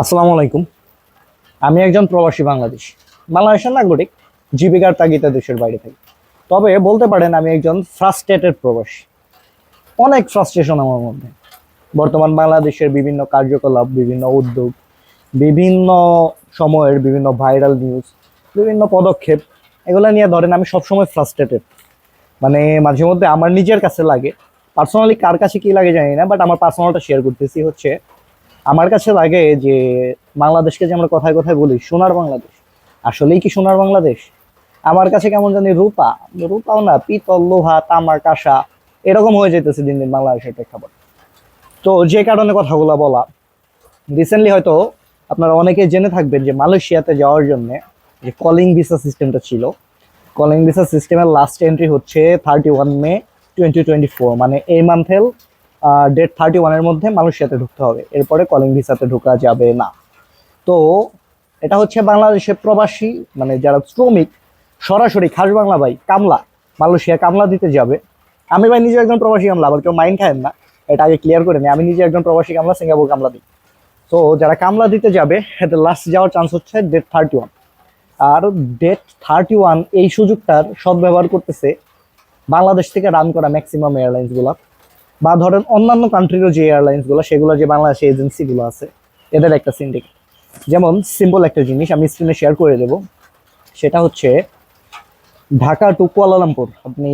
আসসালামু আলাইকুম। আমি একজন প্রবাসী বাংলাদেশ, বাংলাদেশের নাগরিক, জীবিকার তাগিদে দেশের বাইরে থাকি। তবে বলতে পারেন আমি একজন ফ্রাস্ট্রেটেড প্রবাসী। অনেক ফ্রাস্ট্রেশন আমার মধ্যে। বর্তমান বাংলাদেশের বিভিন্ন কার্যকলাপ, বিভিন্ন উদ্যোগ, বিভিন্ন সময়ের বিভিন্ন ভাইরাল নিউজ বিভিন্ন পদক্ষেপ, এগুলো নিয়ে ধরেন আমি সবসময় ফ্রাস্ট্রেটেড মানে মাঝে মধ্যে আমার নিজের কাছে লাগে। পার্সোনালি কার কাছে কি লাগে জানি না বাট আমার পার্সোনালটা শেয়ার করতেছি হচ্ছে আমার কাছে লাগে যে বাংলাদেশকে যে আমরা কথায় কথায় বলি, সোনার বাংলাদেশ। আসলেই কি সোনার বাংলাদেশ? আমার কাছে কেমন জানি রূপা, রূপাও না, পিতল, লোহা তামা কাঁসা, এরকম হয়ে যেতেছে দিন দিন বাংলাদেশের প্রেক্ষাপট। তো যে কারণে কথাগুলো বলা রিসেন্টলি হয়তো আপনারা অনেকে জেনে থাকবেন যে মালয়েশিয়াতে যাওয়ার জন্য যে কলিং ভিসা সিস্টেমটা ছিল কলিং ভিসা সিস্টেমের লাস্ট এন্ট্রি হচ্ছে thirty one May twenty twenty four মানে এই মান্থের ডেট থার্টি ওয়ানের মধ্যে মালয়েশিয়াতে ঢুকতে হবে। এরপরে কলিং ভিসাতে ঢোকা যাবে না। তো এটা হচ্ছে বাংলাদেশের প্রবাসী মানে যারা শ্রমিক, সরাসরি খাস বাংলা ভাই, কামলা, মালয়েশিয়া কামলা দিতে যাবে। আমি ভাই নিজে একজন প্রবাসী কামলা, আবার কেউ মাইন্ড খায়েন না। এটা আগে ক্লিয়ার করে নিই। আমি নিজে একজন প্রবাসী কামলা সিঙ্গাপুর কামলা দিই। তো যারা কামলা দিতে যাবে, এদের লাস্ট যাওয়ার চান্স হচ্ছে ডেট থার্টি ওয়ান আর ডেট থার্টি ওয়ান এই সুযোগটার সদ্ব্যবহার করতেছে বাংলাদেশ থেকে রান করা ম্যাক্সিমাম এয়ারলাইন্সগুলো বা ধরেন অন্যান্য কান্ট্রিরও যে এয়ারলাইন্সগুলো সেগুলো যে বাংলাদেশে এজেন্সিগুলো আছে, এদের একটা সিন্ডিকেট যেমন সিম্পল একটা জিনিস আমি স্ক্রিনে শেয়ার করে দেব। সেটা হচ্ছে ঢাকা টু কুয়ালালামপুর, আপনি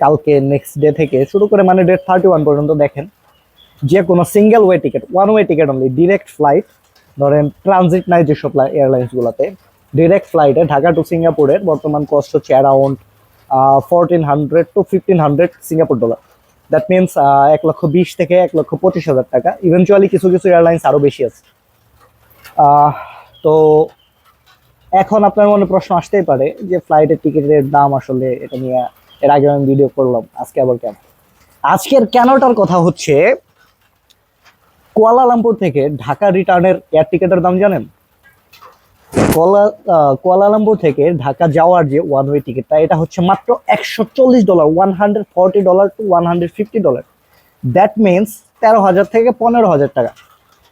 কালকে নেক্সট ডে থেকে শুরু করে মানে ডেট থার্টি ওয়ান পর্যন্ত দেখেন, যে কোনো single way ticket one way ticket only direct flight ধরেন ট্রানজিট নাই যেসব এয়ারলাইন্সগুলোতে ডিরেক্ট ফ্লাইটে ঢাকা টু সিঙ্গাপুরের বর্তমান কস্ট হচ্ছে around fourteen hundred to fifteen hundred Singapore dollar that means এক লক্ষ বিশ থেকে এক লক্ষ পঁচিশ হাজার টাকা। ইভেনচুয়ালি কিছু কিছু এয়ারলাইন্স আরও বেশি আছে। তো এখন আপনার মনে প্রশ্ন আসতেই পারে যে ফ্লাইটের টিকিটের দাম আসলে এটা নিয়ে এর আগে আমি ভিডিও করলাম। আজকে আবার কেন? আজকের কেনটার কথা হচ্ছে, কুয়ালালামপুর থেকে ঢাকা রিটার্নের এয়ার টিকিটের দাম জানেন? কোয়ালা কুয়ালালামপুর থেকে ঢাকা যাওয়ার যে ওয়ান ওয়ে টিকিটটা এটা হচ্ছে মাত্র একশো চল্লিশ dollar one hundred forty dollar to one hundred fifty dollar that means তেরো হাজার থেকে পনেরো হাজার টাকা।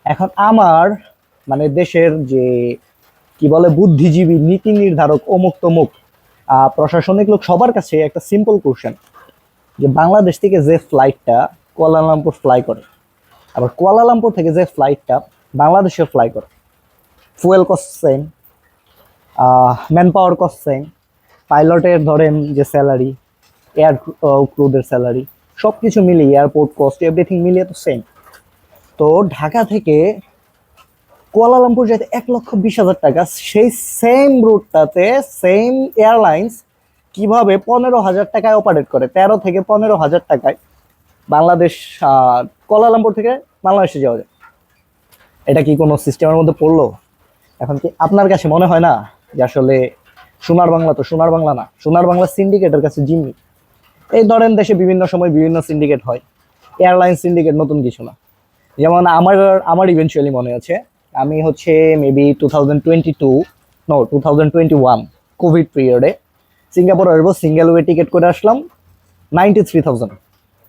এখন আমার মানে দেশের যে, কি বলে, বুদ্ধিজীবী, নীতি নির্ধারক, অমুক তমুক প্রশাসনিক লোক সবার কাছে একটা সিম্পল কোশ্চেন যে বাংলাদেশ থেকে যে ফ্লাইটটা কুয়ালালামপুর ফ্লাই করে, আবার কুয়ালালামপুর থেকে যে ফ্লাইটটা বাংলাদেশে ফ্লাই করে। Fuel cost same man power cost same পাইলটের ধরেন যে স্যালারি এয়ার ক্রুদের স্যালারি সব কিছু মিলিয়ে এয়ারপোর্ট কস্ট এভরিথিং মিলিয়ে তো সেম তো ঢাকা থেকে কুয়ালালামপুর যেতে এক লক্ষ বিশ হাজার টাকা, সেই সেম রুটটাতে সেম এয়ারলাইন্স কীভাবে পনেরো হাজার টাকায় অপারেট করে? তেরো থেকে পনেরো হাজার টাকায় বাংলাদেশ কুয়ালালামপুর থেকে বাংলাদেশে যাওয়া যায়। এটা কি কোনো সিস্টেমের মধ্যে পড়ল? এখন কি আপনার কাছে মনে হয় না? যে আসলে সোনার বাংলা তো সোনার বাংলা না, সোনার বাংলা সিন্ডিকেটের কাছে জিম্মি। এই ধরেন দেশে বিভিন্ন সময় বিভিন্ন সিন্ডিকেট হয় এয়ারলাইন সিন্ডিকেট নতুন কিছু না। যেমন আমার আমার ইভেনচুয়ালি মনে আছে, আমি হচ্ছে maybe two thousand twenty two no two thousand twenty one covid পিরিয়ডে সিঙ্গাপুর আসব সিঙ্গেল ওয়ে টিকিট করে আসলাম নাইনটি থ্রি থাউজেন্ড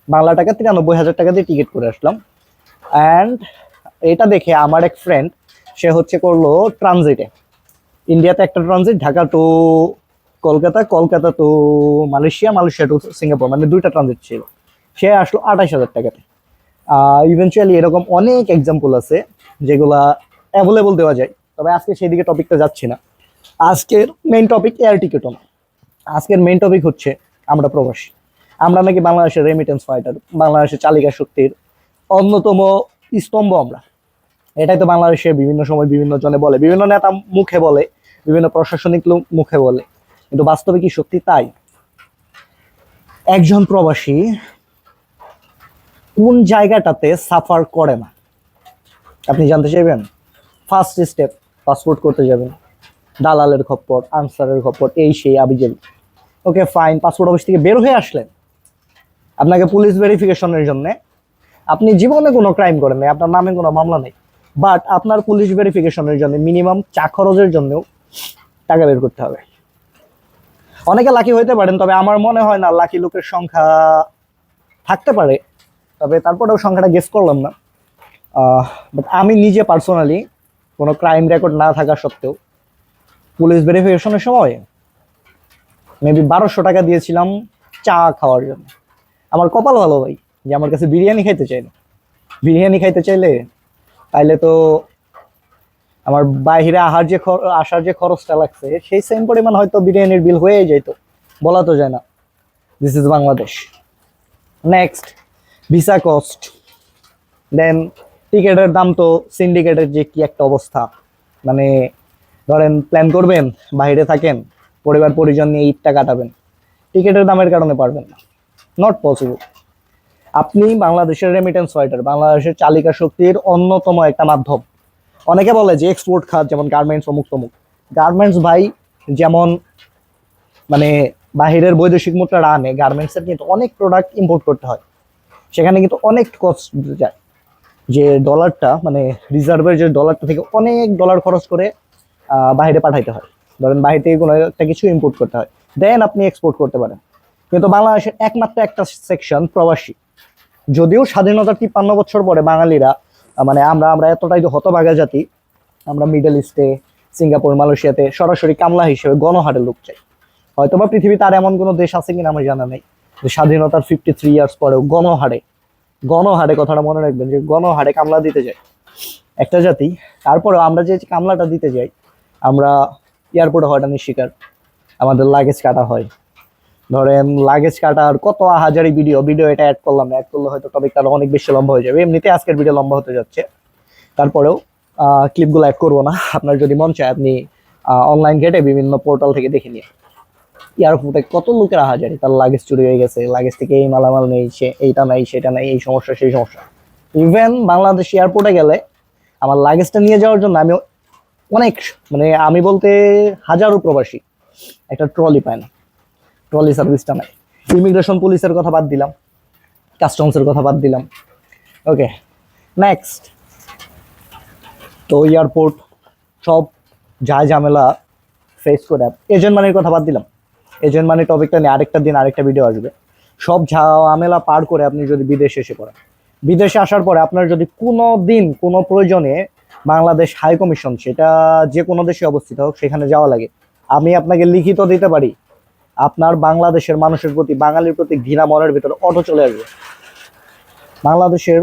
বাংলা টাকা তিরানব্বই হাজার টাকা দিয়ে টিকিট করে আসলাম। অ্যান্ড এটা দেখে আমার এক ফ্রেন্ড সে হচ্ছে করল ট্রানজিটে ইন্ডিয়াতে একটা transit Dhaka to Kolkata Kolkata to Malaysia Malaysia to Singapore মানে দুইটা ট্রানজিট ছিল। সে আসলো আঠাশ হাজার টাকাতে। ইভেনচুয়ালি এরকম অনেক এক্সাম্পল আছে যেগুলা অ্যাভেলেবল দেওয়া যায়। তবে আজকে সেই দিকে টপিকটা যাচ্ছি না। আজকের মেইন টপিক এয়ার টিকিটও না। আজকের মেইন টপিক হচ্ছে আমরা প্রবাসী। আমরা নাকি বাংলাদেশের রেমিটেন্স ফাইটার বাংলাদেশের চালিকা শক্তির অন্যতম স্তম্ভ আমরা। এটাই তো বাংলাদেশে বিভিন্ন সময় বিভিন্ন জনে বলে, বিভিন্ন নেতা মুখে বলে, বিভিন্ন প্রশাসনিক লোক মুখে বলে। কিন্তু বাস্তবে কি সত্যি? তাই। একজন প্রবাসী কোন জায়গাটাতে সাফার করে না? আপনি জানতে চাইবেন? ফার্স্ট স্টেপ পাসপোর্ট করতে যাবেন। দালালের খপ্পর, আনসারের খপ্পর, এই সেই আবিজাবি ওকে ফাইন পাসপোর্ট অফিস থেকে বের হয়ে আসলেন। আপনাকে পুলিশ ভেরিফিকেশনের জন্য। আপনি জীবনে কোনো ক্রাইম করেন নাই, আপনার নামে কোনো মামলা নেই। বাট আপনার পুলিশ ভেরিফিকেশনের জন্য মিনিমাম চা খরচের জন্যও টাকা বের করতে হবে। অনেকে লাকি হইতে পারেন, তবে আমার মনে হয় না লাকি লোকের সংখ্যা থাকতে পারে। তবে তারপরেও সংখ্যাটা গেস করলাম না। বাট আমি নিজে পার্সোনালি কোনো ক্রাইম রেকর্ড না থাকা সত্ত্বেও পুলিশ ভেরিফিকেশনের সময় মেবি বারোশো টাকা দিয়েছিলাম চা খাওয়ার জন্য। আমার কপাল ভালো ভাই, যে আমার কাছে বিরিয়ানি খাইতে চাই না। বিরিয়ানি খাইতে চাইলে তাইলে তো আমার বাইরে আহার যে আসার যে খরচটা লাগছে, সেই সেম পরিমাণ হয়তো বিরিয়ানির বিল হয়ে যেত বলা তো যায় না। This is Bangladesh next visa cost then টিকেটের দাম তো সিন্ডিকেটের যে কি একটা অবস্থা। মানে ধরেন প্ল্যান করবেন, বাইরে থাকেন পরিবার পরিজন নিয়ে ঈদটা কাটাবেন। টিকেটের দামের কারণে পারবেন না। নট পসিবল আপনি বাংলাদেশের রেমিটেন্স ফাইটার বাংলাদেশের চালিকা শক্তির অন্যতম একটা মাধ্যম। অনেকে বলে যে এক্সপোর্ট খাত, যেমন গার্মেন্টস অমুক তমুক গার্মেন্টস ভাই, যেমন মানে বাহিরের বৈদেশিক মুদ্রা আনে গার্মেন্টসের কিন্তু অনেক প্রোডাক্ট ইম্পোর্ট করতে হয়। সেখানে কিন্তু অনেক কস্ট যায়। যে ডলারটা মানে রিজার্ভের যে ডলারটা থেকে অনেক ডলার খরচ করে বাইরে পাঠাইতে হয়। ধরেন বাইরে থেকে কোনো একটা কিছু ইম্পোর্ট করতে হয়। দেন আপনি এক্সপোর্ট করতে পারেন। কিন্তু বাংলাদেশের একমাত্র একটা সেকশন প্রবাসী। যদিও স্বাধীনতার তিপ্পান্ন বছর পরে বাঙালিরা মানে আমরা আমরা এতটাই হতভাগা জাতি, আমরা মিডল ইস্টে সিঙ্গাপুর মালয়েশিয়াতে সরাসরি কামলা হিসেবে গণহারে লোক চাই। হয়তোবা পৃথিবীতে আর এমন কোনো দেশ আছে কিনা আমার জানা নেই স্বাধীনতার ফিফটি থ্রি ইয়ার্স পরেও গণহারে গণহারে কথাটা মনে রাখবেন যে গণহারে কামলা দিতে যায় একটা জাতি তারপরে আমরা যে কামলাটা দিতে যাই, আমরা এয়ারপোর্টে হয়রানির শিকার আমাদের লাগেজ কাটা হয়। ধরেন লাগেজ কাটার কত হাজারি ভিডিও ভিডিও এটা অ্যাড করলাম অ্যাড করলে হয়তো টপিকটা অনেক বেশি লম্বা হয়ে যাবে। এমনিতে আজকের ভিডিও লম্বা হতে যাচ্ছে। তারপরেও ক্লিপগুলো অ্যাড করব না। আপনার যদি মন চায়, আপনি অনলাইন ঘেটে বিভিন্ন পোর্টাল থেকে দেখে নিয়ে এয়ারপোর্টে কত লোকের হাজারি? তার লাগেজ চুরি হয়ে গেছে লাগেজ থেকে এই মালামাল নেই, সে এইটা নাই, সেটা নাই, এই সমস্যা, সেই সমস্যা। ইভেন বাংলাদেশ এয়ারপোর্টে গেলে আমার লাগেজটা নিয়ে যাওয়ার জন্য আমি অনেক মানে আমি বলতে হাজারো প্রবাসী একটা ট্রলি পায় না। ট্রলি সার্ভিসটা নাই। ইমিগ্রেশন পুলিশের কথা বাদ দিলাম। কাস্টমসের কথা বাদ দিলাম। ওকে নেক্সট তো এয়ারপোর্ট সব যা ঝামেলা ফেস করে এজেন্ট মানির কথা বাদ দিলাম। এজেন্ট মানি টপিকটা নিয়ে আরেকটা দিন আরেকটা ভিডিও আসবে। সব ঝামেলা পার করে আপনি যদি বিদেশে এসে পড়েন। বিদেশে আসার পরে আপনার যদি কোনো দিন কোনো প্রয়োজনে বাংলাদেশ হাই কমিশন সেটা যে কোনো দেশে অবস্থিত হোক, সেখানে যাওয়া লাগে। আমি আপনাকে লিখিত দিতে পারি। আপনার বাংলাদেশের মানুষের প্রতি, বাঙালির প্রতি ঘৃণা মনের ভিতরে অটো চলে আসবে। বাংলাদেশের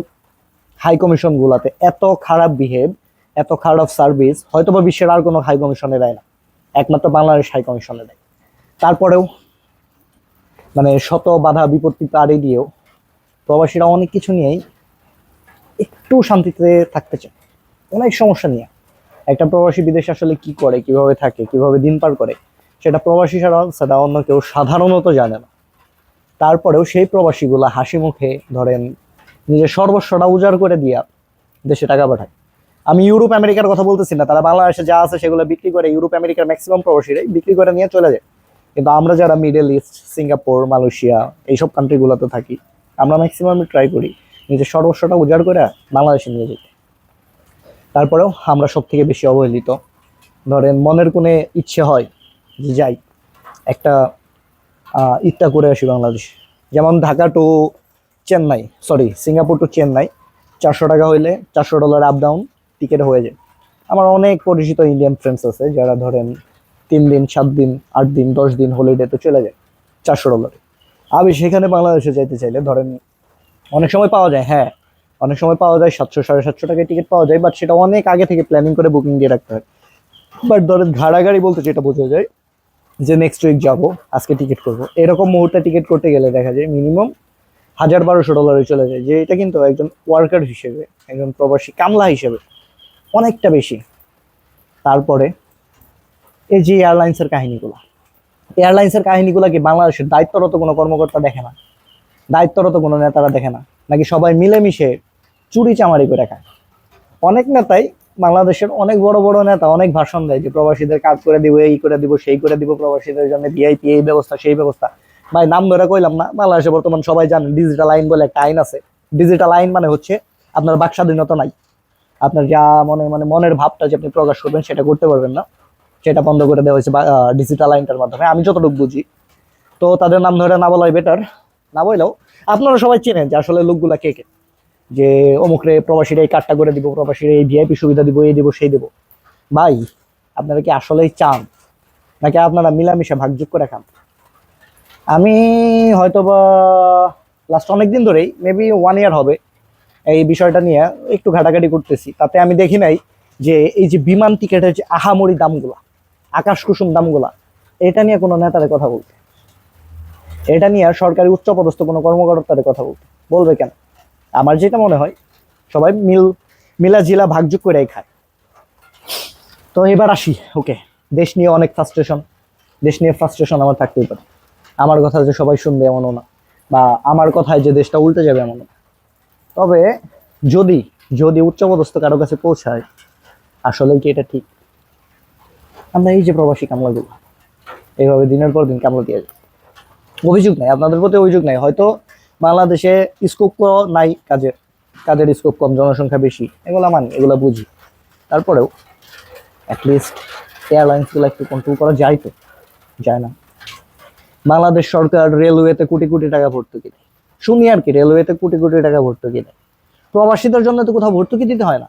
হাই কমিশন গুলাতে এত খারাপ বিহেভ এত খারাপ সার্ভিস হয়তো বা বিশ্বের আর কোনো হাই কমিশনে দেয় না। একমাত্র বাংলাদেশ হাই কমিশনে দেয়। তারপরেও মানে শত বাধা বিপত্তি পাড়ি দিয়েও প্রবাসীরা অনেক কিছু নিয়েই একটু শান্তিতে থাকতে চায়। অনেক সমস্যা নিয়ে। একটা প্রবাসী বিদেশে আসলে কি করে, কীভাবে থাকে, কীভাবে দিন পার করে সেটা প্রবাসী ছাড়া, সেটা অন্য কেউ সাধারণত জানে না। তারপরেও সেই প্রবাসীগুলা হাসি মুখে ধরেন, নিজের সর্বস্বটা উজাড় করে দিয়া দেশে টাকা পাঠায়। আমি ইউরোপ, আমেরিকার কথা বলতেছি না, তারা বাংলাদেশে যা আছে সেগুলো বিক্রি করে ইউরোপ, আমেরিকার ম্যাক্সিমাম প্রবাসীরাই বিক্রি করে নিয়ে চলে যায়। কিন্তু আমরা যারা মিডল ইস্ট সিঙ্গাপুর মালয়েশিয়া এইসব কান্ট্রিগুলোতে থাকি, আমরা ম্যাক্সিমাম ট্রাই করি নিজের সর্বস্বটা উজাড় করে বাংলাদেশে নিয়ে যেতে। তারপরেও আমরা সব থেকে বেশি অবহেলিত। ধরেন মনের কোণে ইচ্ছে হয় যে যাই, একটা ঈদটা করে আসি বাংলাদেশ। যেমন Dhaka to Chennai sorry Singapore to Chennai, চারশো টাকা হইলে চারশো ডলার আপ ডাউন টিকিট হয়ে যায়। আমার অনেক পরিচিত ইন্ডিয়ান ফ্রেন্ডস আছে, যারা ধরেন তিন দিন, সাত দিন, আট দিন, দশ দিন হলিডেতে চলে যায়, চারশো ডলারে আমি সেখানে বাংলাদেশে যাইতে চাইলে ধরেন অনেক সময় পাওয়া যায় হ্যাঁ অনেক সময় পাওয়া যায়, সাতশো, সাড়ে সাতশো টাকায় টিকিট পাওয়া যায় বাট সেটা অনেক আগে থেকে প্ল্যানিং করে বুকিং দিয়ে রাখতে হয়। বাট ধরেন ঘাড়াগাড়ি বলতে যেটা বোঝা যায় যে নেক্সট উইক যাব, আজকে টিকিট করব। এরকম মুহূর্তে টিকিট করতে গেলে দেখা যায় মিনিমাম হাজার বারোশো ডলারে চলে যায়, যে এটা কিন্তু একজন ওয়ার্কার হিসেবে, একজন প্রবাসী কামলা হিসেবে অনেকটা বেশি। তারপরে এই যে এয়ারলাইন্সের কাহিনীগুলো এয়ারলাইন্সের কাহিনীগুলো কি বাংলাদেশের দায়িত্বরত কোনো কর্মকর্তা দেখে না? দায়িত্বরত কোনো নেতারা দেখে না? নাকি সবাই মিলেমিশে চুরি চামারি করে খায়? অনেক নেতাই বাংলাদেশের অনেক বড় বড় নেতা অনেক ভাষণ দেয় যে প্রবাসীদের কাজ করে দিব, এই করে দিব, সেই করে দিব, প্রবাসীদের জন্য ভিআইপি এই ব্যবস্থা, সেই ব্যবস্থা। ভাই, নাম ধরে কইলাম না, বাংলাদেশে বর্তমান সবাই জানেন ডিজিটাল আইন বলে একটা আইন আছে। ডিজিটাল আইন মানে হচ্ছে আপনার বাক স্বাধীনতা নাই। আপনার যা মনে মানে মনের ভাবটা যে আপনি প্রকাশ করবেন সেটা করতে পারবেন না। সেটা বন্ধ করে দেওয়া হয়েছে ডিজিটাল আইনটার মাধ্যমে। আমি যতটুকু বুঝি। তো তাদের নাম ধরে না বলাই বেটার না বললেও আপনারা সবাই চেনেন যে আসলে লোকগুলা কে কে। যে অমুকরে প্রবাসীরা এই কার্ডটা করে দিব, প্রবাসীরা এই ভিআইপি সুবিধা দিব, এই দিব, সেই দিব। ভাই, আপনারা কি আসলেই চান? নাকি আপনারা মিলামিশা ভাগযোগ করে খান? আমি হয়তো বা লাস্ট অনেক দিন ধরেই মেবি ওয়ান ইয়ার হবে, এই বিষয়টা নিয়ে একটু ঘাটাঘাটি করতেছি। তাতে আমি দেখি নাই যে এই যে বিমান টিকেটের যে আহামরি দামগুলা, আকাশ কুসুম দামগুলা, এটা নিয়ে কোনো নেতাদের কথা বলতে। এটা নিয়ে সরকারি উচ্চপদস্থ কোনো কর্মকর্তাদের কথা বলতে। বলবে কেন? আমার যেটা মনে হয়, সবাই মিল, মিলা জিলা ভাগযোগ করে খায়। তো এবার আসি, ওকে, দেশ নিয়ে অনেক ফ্রাস্ট্রেশন দেশ নিয়ে ফ্রাস্ট্রেশন আমার থাকতেই পারে। আমার কথা যে সবাই শুনবে এমনও না, বা আমার কথায় যে দেশটা উল্টে যাবে এমনও না। তবে যদি যদি উচ্চপদস্থ কারও কাছে পৌঁছায়, আসলে কি এটা ঠিক? আমরা এই যে প্রবাসী কামলাগুলো এইভাবে দিনের পর দিন কামলা দিয়ে যায় অভিযোগ নাই, আপনাদের প্রতি অভিযোগ নাই, হয়তো বাংলাদেশে স্কোপ নাই কাজের। কাজের স্কোপ কম, জনসংখ্যা বেশি। এগুলো মানি, এগুলো বুঝি। তারপরেও অ্যাটলিস্ট এয়ারলাইন্সগুলো একটু কন্ট্রোল করা যায় তো, যায় না। বাংলাদেশ সরকার রেলওয়েতে কোটি কোটি টাকা ভর্তুকি দেয়। শুনি আর কি রেলওয়েতে কোটি কোটি টাকা ভর্তুকি দেয়। প্রবাসীদের জন্য তো কোথাও ভর্তুকি দিতে হয় না।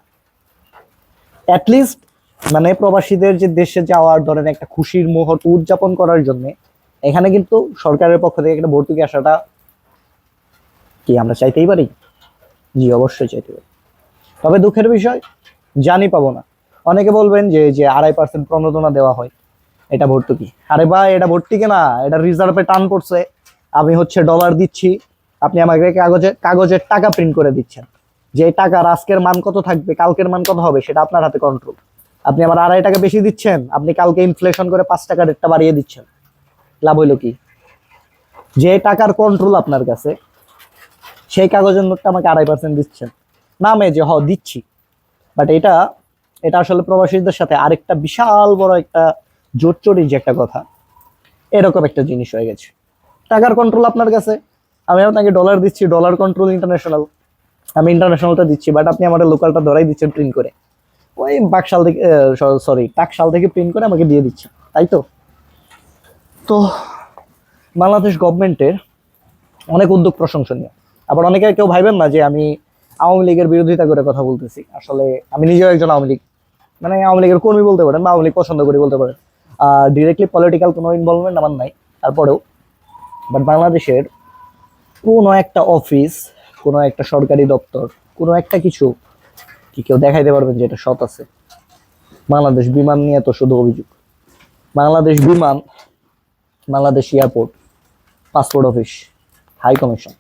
অ্যাটলিস্ট মানে প্রবাসীদের যে দেশে যাওয়ার ধরেন একটা খুশির মুহূর্ত উদযাপন করার জন্য, এখানে কিন্তু সরকারের পক্ষ থেকে একটা ভর্তুকি আসাটা কি আমরা চাইতেই পারি? জি, অবশ্যই চাইতে পারি। তবে দুঃখের বিষয়, জানি পাবো না। অনেকে বলবেন যে যে আড়াই পার্সেন্ট প্রণোদনা দেওয়া হয়। এটা ভর্তুকি। আরে ভাই, এটা ভর্তুকি না এটা রিজার্ভে টান পড়ছে। আমি হচ্ছে ডলার দিচ্ছি। আপনি আমাকে কাগজে কাগজের টাকা প্রিন্ট করে দিচ্ছেন। যে টাকার আজকের মান কত থাকবে, কালকের মান কত হবে, সেটা আপনার হাতে কন্ট্রোল আপনি আমার আড়াই টাকা বেশি দিচ্ছেন, আপনি কালকে ইনফ্লেশন করে পাঁচ টাকা রেটটা বাড়িয়ে দিচ্ছেন। লাভ হইল কি? যে টাকার কন্ট্রোল আপনার কাছে সেই কাগজের নোটটা আমাকে আড়াই পার্সেন্ট দিচ্ছেন। নামে যে হ দিচ্ছি। বাট এটা এটা আসলে প্রবাসীদের সাথে আরেকটা বিশাল বড় একটা জোরচড়ি যে একটা কথা। এরকম একটা জিনিস হয়ে গেছে। টাকার কন্ট্রোল আপনার কাছে। আমি আপনাকে ডলার দিচ্ছি ডলার কন্ট্রোল ইন্টারন্যাশনাল আমি ইন্টারন্যাশনালটা দিচ্ছি বাট আপনি আমার লোকালটা ধরাই দিচ্ছেন প্রিন্ট করে। ওই বাকশাল থেকে সরি টাকশাল থেকে প্রিন্ট করে আমাকে দিয়ে দিচ্ছে। তাই তো? তো, বাংলাদেশ গভর্নমেন্টের অনেক উদ্যোগ প্রশংসনীয়। আবার অনেকে কেউ ভাইবেন না যে আমি আওয়ামী লীগের বিরোধিতা করে কথা বলতেছি। আসলে আমি নিজেও একজন আওয়ামী লীগ মানে আওয়ামী লীগের কর্মী বলতে পারেন বা আওয়ামী লীগ পছন্দ করি বলতে পারেন। আর ডিরেক্টলি পলিটিক্যাল কোনো ইনভলভমেন্ট আমার নাই। তারপরেও বাট বাংলাদেশের কোনো একটা অফিস কোনো একটা সরকারি দপ্তর, কোনো একটা কিছু কি কেউ দেখাইতে পারবেন যে এটা সৎ আছে? বাংলাদেশ বিমান নিয়ে তো শুধু অভিযোগ। Bangladesh Biman, Bangladesh airport passport office high commission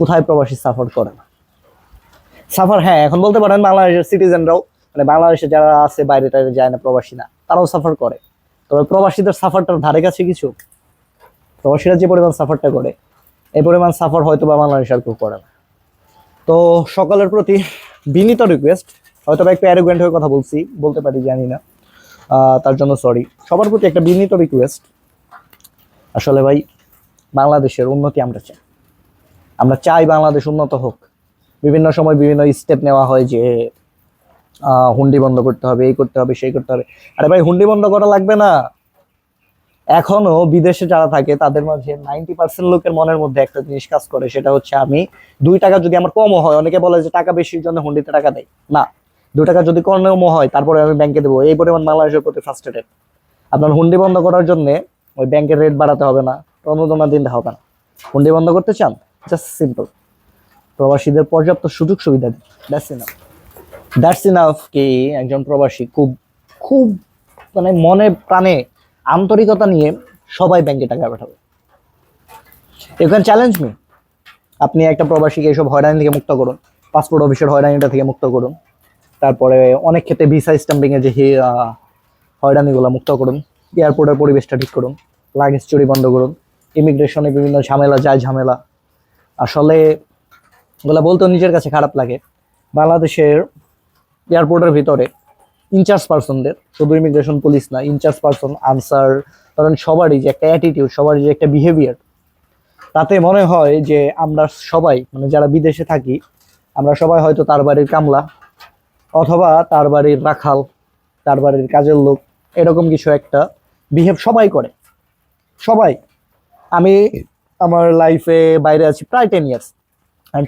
কোথায় প্রবাসী সাফার করে না। সাফার হ্যাঁ এখন বলতে পারেন বাংলাদেশের সিটিজেনরাও মানে বাংলাদেশে যারা আছে, বাইরে টাইরে যায় না প্রবাসী না, তারাও সাফার করে। তবে প্রবাসীদের সাফারটার ধারে কাছে কিছু। প্রবাসীরা যে পরিমাণ সাফারটা করে, এই পরিমাণ সাফার হয়তো বা বাংলাদেশ আর কেউ করে না। তো সকলের প্রতি বিনীত রিকোয়েস্ট হয়তো বা একটু অ্যারোগেন্ট হয়ে কথা বলছি, বলতে পারি, জানি না। তার জন্য সরি সবার প্রতি একটা বিনীত রিকোয়েস্ট আসলে ভাই, বাংলাদেশের উন্নতি আমরা চাই। আমরা চাই বাংলাদেশ উন্নত হোক। বিভিন্ন সময় বিভিন্ন স্টেপ নেওয়া হয় যে হুন্ডি বন্ধ করতে হবে, এই করতে হবে, সেই করতে হবে। আরে ভাই, হুন্ডি বন্ধ করা লাগবে না। এখনও বিদেশে যারা থাকে, তাদের মাঝে নাইনটি পার্সেন্ট লোকের মনের মধ্যে একটা জিনিস কাজ করে, সেটা হচ্ছে আমি দুই টাকা যদি আমার কমও হয়, অনেকে বলে যে টাকা বেশির জন্য হুন্ডিতে টাকা দেয়। না, দুই টাকা যদি কমও হয়, তারপরে আমি ব্যাংকে দেবো। এই পরিমাণ বাংলাদেশের প্রতি ফ্রাস্ট্রেটেড আপনার হুন্ডি বন্ধ করার জন্য ওই ব্যাংকের রেট বাড়াতে হবে না প্রণোদনা দিতে হবে না। হুন্ডি বন্ধ করতে চান? জাস্ট সিম্পল প্রবাসীদের পর্যাপ্ত সুযোগ সুবিধা দিন। দ্যাটস ইনাফ দ্যাটস ইনাফ কি একজন প্রবাসী খুব খুব মানে মনে প্রাণে আন্তরিকতা নিয়ে সবাই ব্যাংকে টাকা পাঠাবে। ইউ ক্যান চ্যালেঞ্জ মি আপনি একটা প্রবাসীকে এইসব হয়রানি থেকে মুক্ত করুন। পাসপোর্ট অফিসের হয়রানিটা থেকে মুক্ত করুন। তারপরে অনেক ক্ষেত্রে ভিসা স্ট্যাম্পিং এর যে হয়রানিগুলো মুক্ত করুন। এয়ারপোর্টের পরিবেশটা ঠিক করুন। লাগেজ চুরি বন্ধ করুন। ইমিগ্রেশনে বিভিন্ন ঝামেলা, যায় ঝামেলা। আসলে এগুলো বলতেও নিজের কাছে খারাপ লাগে। বাংলাদেশের এয়ারপোর্টের ভিতরে ইনচার্জ পার্সনদের শুধু ইমিগ্রেশন পুলিশ না ইনচার্জ পার্সন আনসার ধরেন সবারই যে একটা অ্যাটিটিউড সবারই যে একটা বিহেভিয়ার তাতে মনে হয় যে আমরা সবাই মানে যারা বিদেশে থাকি, আমরা সবাই হয়তো তার বাড়ির কামলা, অথবা তার বাড়ির রাখাল, তার বাড়ির কাজের লোক, এরকম কিছু একটা বিহেভ সবাই করে। সবাই। আমি আমার লাইফে বাইরে আছি প্রায় টেন ইয়ার্স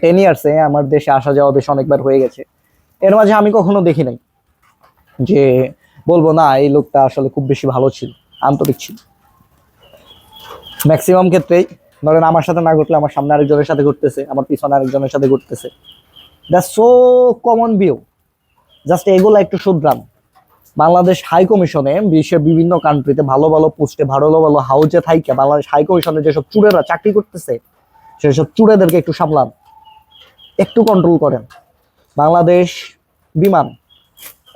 টেন ইয়ার্সে আমার দেশে আসা যাওয়া বেশ অনেকবার হয়ে গেছে। এর মাঝে আমি কখনো দেখি নাই যে বলব, না, এই লোকটা আসলে খুব বেশি ভালো ছিল, আন্তরিক ছিল। ম্যাক্সিমাম ক্ষেত্রেই ধরেন আমার সাথে না ঘটলে আমার সামনে আরেকজনের সাথে ঘটতেছে, আমার পিছনে আরেকজনের সাথে ঘটতেছে। That's so common view just এগুলো একটু শুধরান। বাংলাদেশ হাই কমিশনে বিশ্বের বিভিন্ন কান্ট্রিতে ভালো ভালো পোস্টে ভালো ভালো হাউজে থাইকে বাংলাদেশ হাই কমিশনে যেসব চুরেরা চাকরি করতেছে, সেসব চুরেদেরকে একটু সামলান, একটু কন্ট্রোল করেন। বাংলাদেশ বিমান,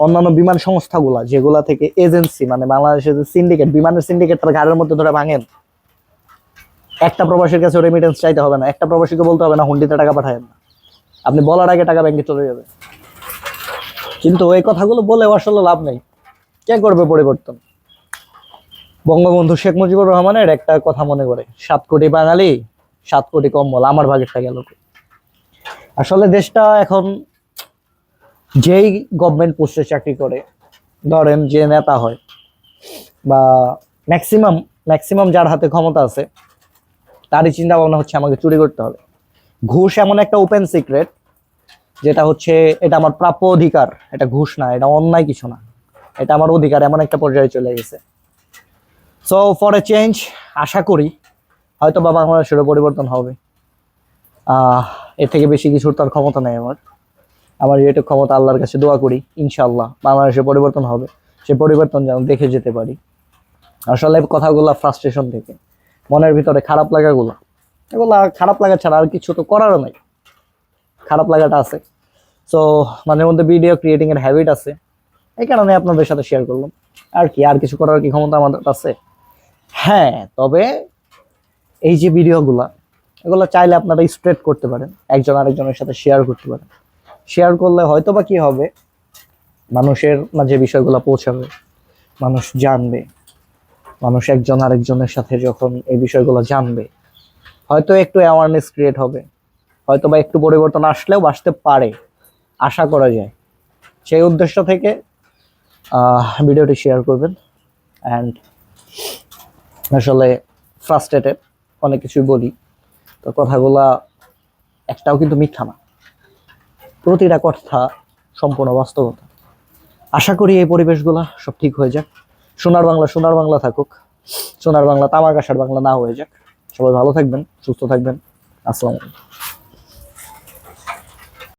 অন্যান্য বিমান সংস্থাগুলা, যেগুলা থেকে এজেন্সি মানে বাংলাদেশের যে সিন্ডিকেট বিমানের সিন্ডিকেট তারা ঘাড়ের মধ্যে ধরে ভাঙেন। একটা প্রবাসীর কাছে রেমিটেন্স চাইতে হবে না, একটা প্রবাসীকে বলতে হবে না, হুন্ডিতে টাকা পাঠায়েন না। আপনি বলার আগে টাকা ব্যাংকে চলে যাবে কিন্তু এই কথাগুলো বলে আসলে লাভ নেই। কে করবে পরিবর্তন? বঙ্গবন্ধু শেখ মুজিবুর রহমানের একটা কথা মনে করে সাত কোটি বাঙালি, সাত কোটি কম্বল, আমার ভাগেরটা গেল কই? আসলে দেশটা এখন যেই গভর্নমেন্ট পোস্টে চাকরি করে, ধরেন যে নেতা হয়, বা ম্যাক্সিমাম ম্যাক্সিমাম যার হাতে ক্ষমতা আছে, তারই চিন্তা ভাবনা হচ্ছে আমাকে চুরি করতে হবে। ঘুষ এমন একটা ওপেন সিক্রেট যেটা হচ্ছে এটা আমার প্রাপ্য অধিকার, এটা ঘুষ না, এটা অন্যায় কিছু না। এটা আমার অধিকার, এমন একটা পর্যায়ে চলে গেছে। সো ফর এ চেঞ্জ আশা করি হয়তো বা বাংলাদেশেরও পরিবর্তন হবে। এর থেকে বেশি কিছুর তার ক্ষমতা নেই আমার। আমার যেটা ক্ষমতা আল্লাহর কাছে দোয়া করি ইনশাল্লাহ বাংলাদেশে পরিবর্তন হবে। সে পরিবর্তন যেন দেখে যেতে পারি। আসলে কথাগুলো ফ্রাস্ট্রেশন থেকে। মনের ভিতরে খারাপ লাগাগুলো। এগুলা খারাপ লাগা ছাড়া আর কিছু তো করারও নাই। খারাপ লাগাটা আছে। সো মাঝে মধ্যে ভিডিও ক্রিয়েটিং এর হ্যাবিট আছে। এই কারণে আপনাদের সাথে শেয়ার করলাম। আর কি, আর কিছু করার কি ক্ষমতা আমাদের আছে? হ্যাঁ তবে এই যে ভিডিওগুলা, এগুলো চাইলে আপনারা স্প্রেড করতে পারেন। একজন আরেকজনের সাথে শেয়ার করতে পারেন। শেয়ার করলে হয়তো বা কী হবে? মানুষের মাঝে বিষয়গুলো পৌঁছাবে। মানুষ জানবে। মানুষ একজন আরেকজনের সাথে যখন এই বিষয়গুলো জানবে, হয়তো একটু অ্যাওয়ারনেস ক্রিয়েট হবে। হয়তো বা একটু পরিবর্তন আসলেও আসতে পারে। আশা করা যায়। সেই উদ্দেশ্য থেকে ভিডিওটি শেয়ার করবেন। অ্যান্ড আসলে ফ্রাস্ট্রেটেড অনেক কিছুই বলি, তো কথাগুলা একটাও কিন্তু মিথ্যা না। প্রতিটা কথা সম্পূর্ণ বাস্তবতা। আশা করি এই পরিবেশগুলা সব ঠিক হয়ে যাক। সোনার বাংলা সোনার বাংলা থাকুক। সোনার বাংলা, তামাক আসার বাংলা না হয়ে যাক। সবাই ভালো থাকবেন, সুস্থ থাকবেন। আসসালামু আলাইকুম।